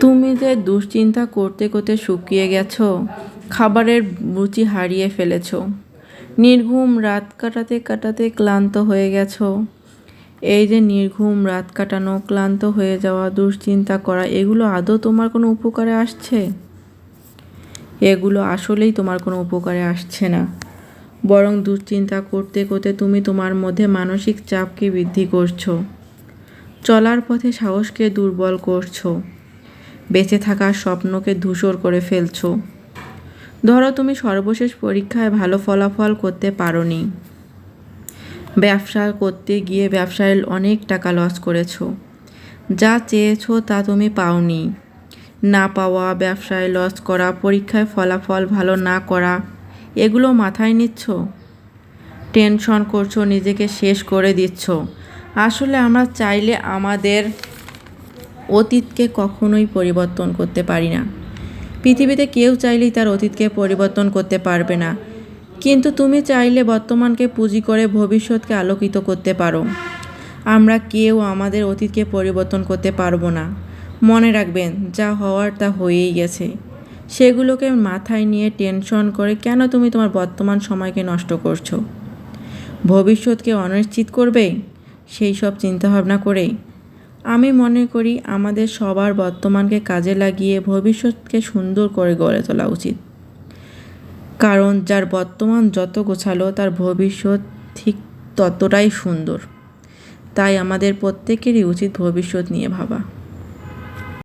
তুমি যে দুশ্চিন্তা করতে করতে শুকিয়ে গেছো, খাবারের রুচি হারিয়ে ফেলেছো, নির্ঘুম রাত কাটাতে কাটাতে ক্লান্ত হয়ে গেছ, এই যে নির্ঘুম রাত কাটানো, ক্লান্ত হয়ে যাওয়া, দুশ্চিন্তা করা, এগুলো আদৌ তোমার কোনো উপকারে আসছে? এগুলো আসলেই তোমার কোনো উপকারে আসছে না। বরং দুশ্চিন্তা করতে করতে তুমি তোমার মধ্যে মানসিক চাপকে বৃদ্ধি করছ? চলার পথে সাহসকে দুর্বল করছ। বেঁচে থাকার স্বপ্নকে ধূসর করে ফেলছো। ধরো তুমি সর্বশেষ পরীক্ষায় ভালো ফলাফল করতে পারোনি। ব্যবসা করতে গিয়ে ব্যবসায় অনেক টাকা লস করেছ। যা চেয়েছো তা তুমি পাওনি। না পাওয়া, ব্যবসায় লস করা, পরীক্ষায় ফলাফল ভালো না করা, এগুলো মাথায় নিচ্ছ? টেনশন করছ, নিজেকে শেষ করে দিচ্ছ। আসলে আমরা চাইলে আমাদের অতীতকে কখনোই পরিবর্তন করতে পারি না। পৃথিবীতে কেউ চাইলেই তার অতীতকে পরিবর্তন করতে পারবে না। কিন্তু তুমি চাইলে বর্তমানকে পুঁজি করে ভবিষ্যৎকে আলোকিত করতে পারো। আমরা কেউ আমাদের অতীতকে পরিবর্তন করতে পারব না। মনে রাখবেন, যা হওয়ার তা হয়েই গেছে। সেগুলোকে মাথায় নিয়ে টেনশন করে কেন তুমি তোমার বর্তমান সময়কে নষ্ট করছ? ভবিষ্যৎকে অনিশ্চিত করবে? সেই সব চিন্তাভাবনা করেই আমি মনে করি আমাদের সবার বর্তমানকে কাজে লাগিয়ে ভবিষ্যৎকে সুন্দর করে গড়ে তোলা উচিত। কারণ যার বর্তমান যত গোছালো, তার ভবিষ্যৎ ঠিক ততটাই সুন্দর। তাই আমাদের প্রত্যেকেরই উচিত ভবিষ্যৎ নিয়ে ভাবা।